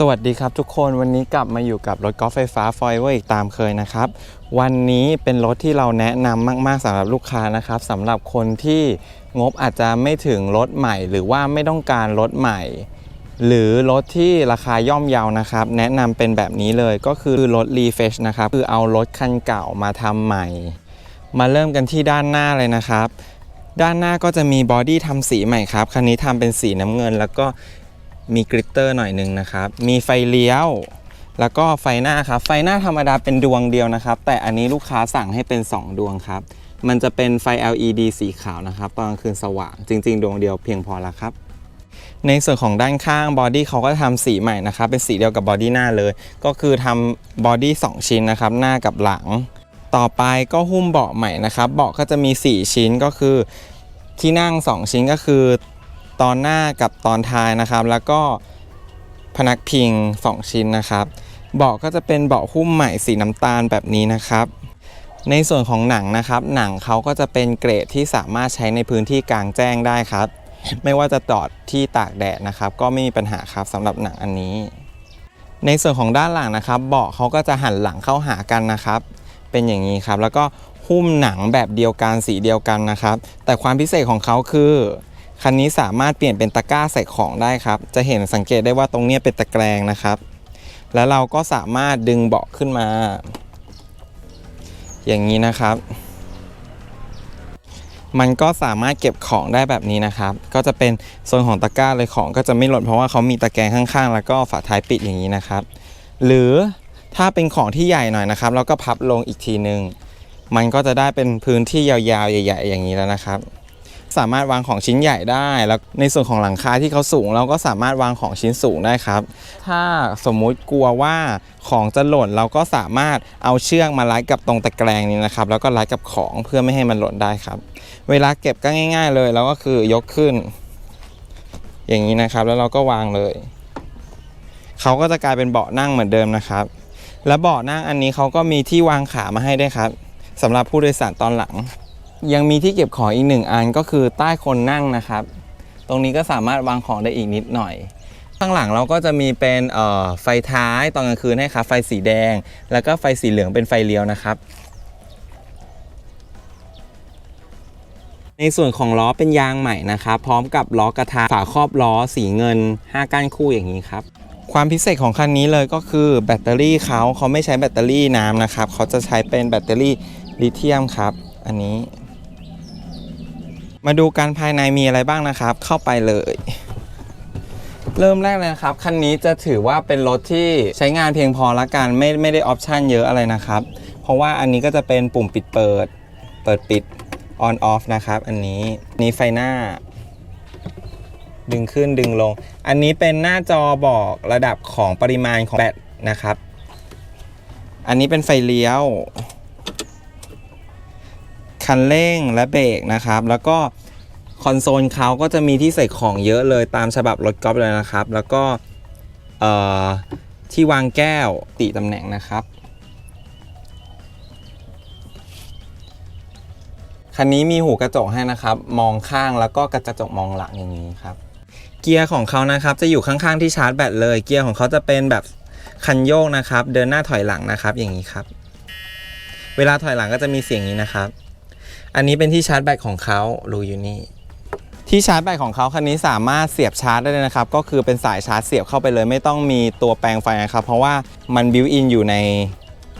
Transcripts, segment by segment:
สวัสดีครับทุกคนวันนี้กลับมาอยู่กับรถกอล์ฟไฟฟ้าฟอยเวอร์อีกตามเคยนะครับ วันนี้เป็นรถที่เราแนะนำมากๆสำหรับลูกค้านะครับสำหรับคนที่งบอาจจะไม่ถึงรถใหม่ หรือว่าไม่ต้องการรถใหม่ หรือรถที่ราคาย่อมเยาวนะครับ แนะนำเป็นแบบนี้เลยก็คือรถรีเฟชนะครับคือเอารถคันเก่ามาทำใหม่ มาเริ่มกันที่ด้านหน้าเลยนะครับด้านหน้าก็จะมีบอดี้ทำสีใหม่ครับ คันนี้ทำเป็นสีน้ำเงิน แล้วก็ มีกริตเตอร์หน่อยหนึ่งนะครับ มีไฟเลี้ยว แล้วก็ไฟหน้าครับ ไฟหน้าธรรมดาเป็นดวงเดียวนะครับ แต่อันนี้ลูกค้าสั่งให้เป็น 2 ดวงครับ มันจะเป็นไฟ LED สีขาวนะครับ ตอนกลางคืนสว่าง จริง ๆ ดวงเดียวเพียงพอแล้วครับ ในส่วนของด้านข้างบอดี้เขาก็ทำสีใหม่นะครับ เป็นสีเดียวกับบอดี้หน้าเลย ก็คือทำบอดี้2ชิ้นนะครับ หน้ากับหลัง ต่อไปก็หุ้มเบาะใหม่นะครับ เบาะก็จะมี 4 ชิ้นก็คือที่นั่ง 2 ชิ้นก็คือ ตอนหน้ากับตอนท้ายนะครับ แล้วก็พนักพิง 2 ชิ้นนะครับเบาะก็จะเป็นเบาะหุ้มใหม่สีน้ำตาลแบบนี้นะครับ ในส่วนของหนังนะครับ หนังเขาก็จะเป็นเกรดที่สามารถใช้ในพื้นที่กลางแจ้งได้ครับ ไม่ว่าจะจอดที่ตากแดดนะครับ ก็ไม่มีปัญหาครับสำหรับหนังอันนี้ ในส่วนของด้านหลังนะครับ เบาะเขาก็จะหันหลังเข้าหากันนะครับ เป็นอย่างนี้ครับ แล้วก็หุ้มหนังแบบเดียวกันสีเดียวกันนะครับ แต่ความพิเศษของเขาคือ คันนี้สามารถเปลี่ยนเป็นตะกร้าใส่ของได้ครับ จะเห็นสังเกตได้ว่าตรงนี้เป็นตะแกรงนะครับ แล้วเราก็สามารถดึงเบาะขึ้นมา อย่างนี้นะครับ มันก็สามารถเก็บของได้แบบนี้นะครับ ก็จะเป็นโซนของตะกร้าเลยของก็จะไม่หล่นเพราะว่าเขามีตะแกรงข้างๆ แล้วก็ฝาท้ายปิดอย่างนี้นะครับ หรือถ้าเป็นของที่ใหญ่หน่อยนะครับแล้วก็พับลงอีกทีหนึ่งมันก็จะได้เป็นพื้นที่ยาวๆ ใหญ่ ๆ อย่างนี้แล้วนะครับ สามารถวางของชิ้นใหญ่ได้ แล้วในส่วนของหลังคาที่เขาสูง เราก็สามารถวางของชิ้นสูงได้ครับ ถ้าสมมุติกลัวว่าของจะหล่นเราก็สามารถเอาเชือกมารัดกับตรงตะแกรงนี้นะครับ แล้วก็รัดกับของเพื่อไม่ให้มันหล่นได้ครับ เวลาเก็บก็ง่าย ๆ เลยเราก็คือยกขึ้น อย่างนี้นะครับ แล้วเราก็วางเลยเขาก็จะกลายเป็นเบาะนั่งเหมือนเดิมนะครับ และเบาะนั่งอันนี้เขาก็มีที่วางขามาให้ด้วยครับสำหรับผู้โดยสารตอนหลัง ยังมีที่เก็บของอีกหนึ่งอันก็คือใต้คนนั่งนะครับ ตรงนี้ก็สามารถวางของได้อีกนิดหน่อย ข้างหลังเราก็จะมีเป็นไฟท้ายตอนกลางคืนให้ครับไฟสีแดง แล้วก็ไฟสีเหลืองเป็นไฟเลี้ยวนะครับ ในส่วนของล้อเป็นยางใหม่นะครับพร้อมกับล้อกระทะฝาครอบล้อสีเงิน 5 ก้านคู่อย่างนี้ครับความพิเศษของคันนี้เลยก็คือแบตเตอรี่เขาเขาไม่ใช้แบตเตอรี่น้ำนะครับเขาจะใช้เป็นแบตเตอรี่ลิเธียมครับ อันนี้ มาดูกันภายในมีอะไรบ้างนะครับ เข้าไปเลย เริ่มแรกเลยนะครับ คันนี้จะถือว่าเป็นรถที่ใช้งานเพียงพอละกันไม่ไม่ได้ออปชันเยอะอะไรนะครับ เพราะว่าอันนี้ก็จะเป็นปุ่มปิดเปิด เปิดปิด on off นะครับ อันนี้นี่ไฟหน้า ดึงขึ้นดึงลง อันนี้เป็นหน้าจอบอกระดับของปริมาณของแบตนะครับ อันนี้เป็นไฟเลี้ยว คันเร่งและเบรกนะครับ แล้วก็คอนโซลเขาก็จะมีที่ใส่ของเยอะเลยตามฉบับรถกอล์ฟเลยนะครับ แล้วก็ที่วางแก้วติตำแหน่งนะครับ คันนี้มีหูกระจกให้นะครับ มองข้างแล้วก็กระจกมองหลังอย่างนี้ครับ เกียร์ของเขานะครับจะอยู่ข้างๆที่ชาร์จแบตเลย เกียร์ของเขาจะเป็นแบบคันโยกนะครับ เดินหน้าถอยหลังนะครับอย่างนี้ครับ เวลาถอยหลังก็จะมีเสียงนี้นะครับ อันนี้เป็นที่ชาร์จแบตของเขารูอยู่นี่ ที่ชาร์จแบตของเขาคันนี้สามารถเสียบชาร์จได้เลยนะครับ ก็คือเป็นสายชาร์จเสียบเข้าไปเลย ไม่ต้องมีตัวแปลงไฟนะครับ เพราะว่ามันบิวอินอยู่ใน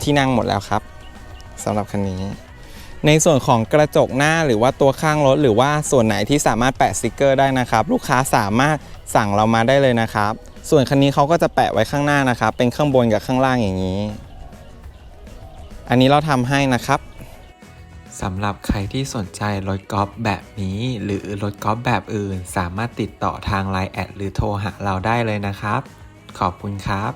ที่นั่งหมดแล้วครับสำหรับคันนี้ ในส่วนของกระจกหน้าหรือว่าตัวข้างรถหรือว่าส่วนไหนที่สามารถแปะสติกเกอร์ได้นะครับ ลูกค้าสามารถสั่งเรามาได้เลยนะครับ ส่วนคันนี้เขาก็จะแปะไว้ข้างหน้านะครับ เป็นข้างบนกับข้างล่างอย่างนี้ อันนี้เราทำให้นะครับ สำหรับใครที่สนใจรถกอล์ฟแบบนี้ หรือรถกอล์ฟแบบอื่น สามารถติดต่อทาง Line แอดหรือโทรหาเราได้เลยนะครับ ขอบคุณครับ